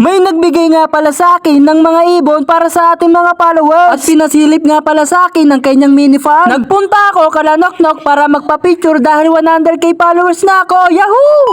May nagbigay nga pala sa akin ng mga ibon para sa ating mga followers. At pinasilip nga pala sa akin ng kanyang mini farm. Nagpunta ako kala Knock Knock para magpa-picture dahil 100k followers na ako. Yahoo!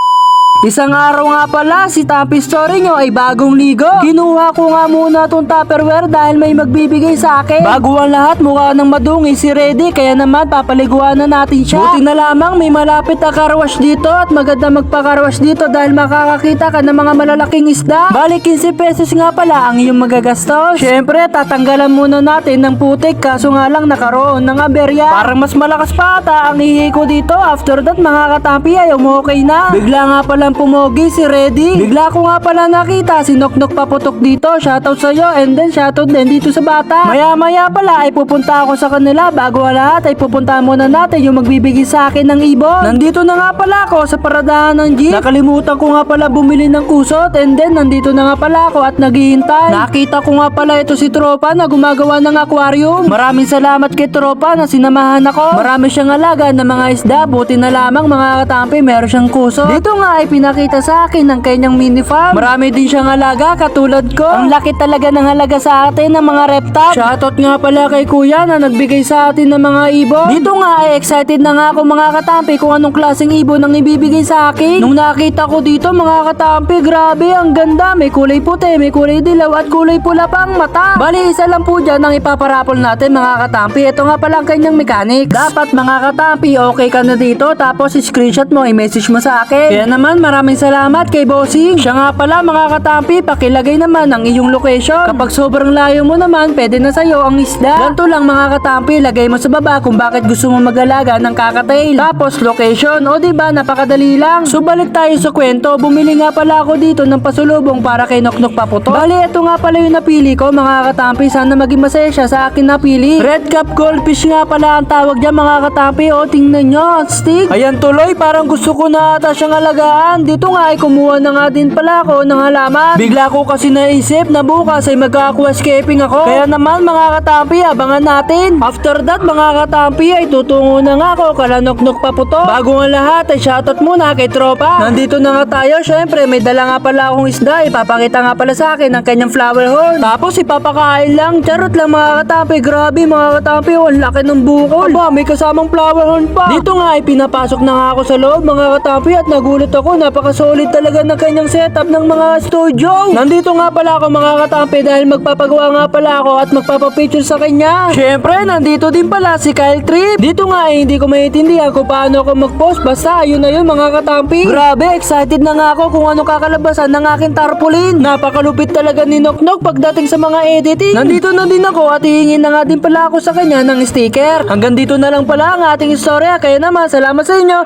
Isang araw nga pala, si Tapi Story nyo ay bagong ligo. Kinuha ko nga muna tong Tupperware dahil may magbibigay sa akin. Bago ang lahat, mukha ng madungi si Reddy, kaya naman papaliguan na natin siya. Buti na lamang may malapit na carwash dito at maganda magpa-carwash dito dahil makakakita ka ng mga malalaking isda. Bali 15 pesos nga pala ang iyong magagastos. Syempre, tatanggalan muna natin ng putik kaso nga lang nakaroon ng aberya. Parang mas malakas pa ata ang ihi ko dito. After that, mga katampi ay umukay na. Bigla nga palang pumogi si Reddy. Bigla ko nga pala nakita si Noknok paputok dito. Shoutout sa'yo and then shoutout din dito sa bata. Maya maya pala ay pupunta ako sa kanila. Bago ang lahat ay pupunta muna natin yung magbibigay sa akin ng ibon. Nandito na nga pala ako sa paradahan ng jeep. Nakalimutan ko nga pala bumili ng kusot and then nandito na nga pala ako at naghihintay. Nakita ko nga pala ito si Tropa na gumagawa ng aquarium. Maraming salamat kay Tropa na sinamahan ako. Marami siyang alaga ng mga isda. Buti na lamang mga katampi meron siyang kusot. Dito nga ay pinakita sa akin ng kanyang mini farm. Marami din siyang alaga katulad ko. Ang laki talaga ng halaga sa atin ng mga reptile. Shoutout nga pala kay kuya na nagbigay sa atin ng mga ibon. Dito nga ay excited na nga ako mga katampi kung anong klaseng ibon ang ibibigay sa akin. Nung nakita ko dito mga katampi, grabe ang ganda. May kulay puti, may kulay dilaw at kulay pula pa ang mata. Bali isa lang po dyan ang ipaparapol natin mga katampi. Ito nga pala ang kanyang mechanics. Dapat mga katampi, okay ka na dito tapos screenshot mo, i-message mo sa akin. Kaya naman maraming salamat kay Bossing. Siya nga pala mga katampi, pakilagay naman ang iyong location. Kapag sobrang layo mo naman, pwede na sa'yo ang isda. Ganito lang mga katampi, lagay mo sa baba kung bakit gusto mo mag-alaga ng kakatail. Tapos location, o ba napakadali lang. So balik tayo sa kwento, bumili nga pala ako dito ng pasulubong para kay Noknok Paputo. Bali, ito nga pala yung napili ko mga katampi, sana maging masaya siya sa akin napili. Red Cap Goldfish nga pala ang tawag dyan mga katampi, o tingnan nyo, stick. Ayan tuloy, parang gusto ko na ata siyang alagaan. Dito nga ay kumuha na nga din pala ako ng halaman. Bigla ko kasi naisip na bukas ay mag-aquascaping ako. Kaya naman mga katampi, abangan natin. After that mga katampi ay tutungo na nga ako kala Noknok Paputo. Bago ang lahat ay shoutout muna kay Tropa. Nandito na nga tayo, syempre may dala nga pala akong isda. Ipapakita nga pala sa akin ang kanyang flower horn. Tapos ipapakain lang, charot lang mga katampi. Grabe mga katampi, oh, ang laki ng bukol. Aba, may kasamang flower horn pa. Dito nga ay pinapasok na nga ako sa loob mga katampi at nagulat ako. Napaka-solid talaga ng kanyang setup ng mga studio. Nandito nga pala ako mga katampi dahil magpapagawa nga pala ako at magpapapicture sa kanya. Syempre, nandito din pala si Kyle Trip. Dito nga ay hindi ko maintindihan kung paano ako mag-post. Basta ayun na yun mga katampi. Grabe, excited na nga ako kung ano kakalabasan ng aking tarpaulin. Napakalupit talaga ni Nok Nok pagdating sa mga editing. Nandito na din ako at hihingin na nga din pala ako sa kanya ng sticker. Hanggang dito na lang pala ang ating istorya. Kaya naman, salamat sa inyo.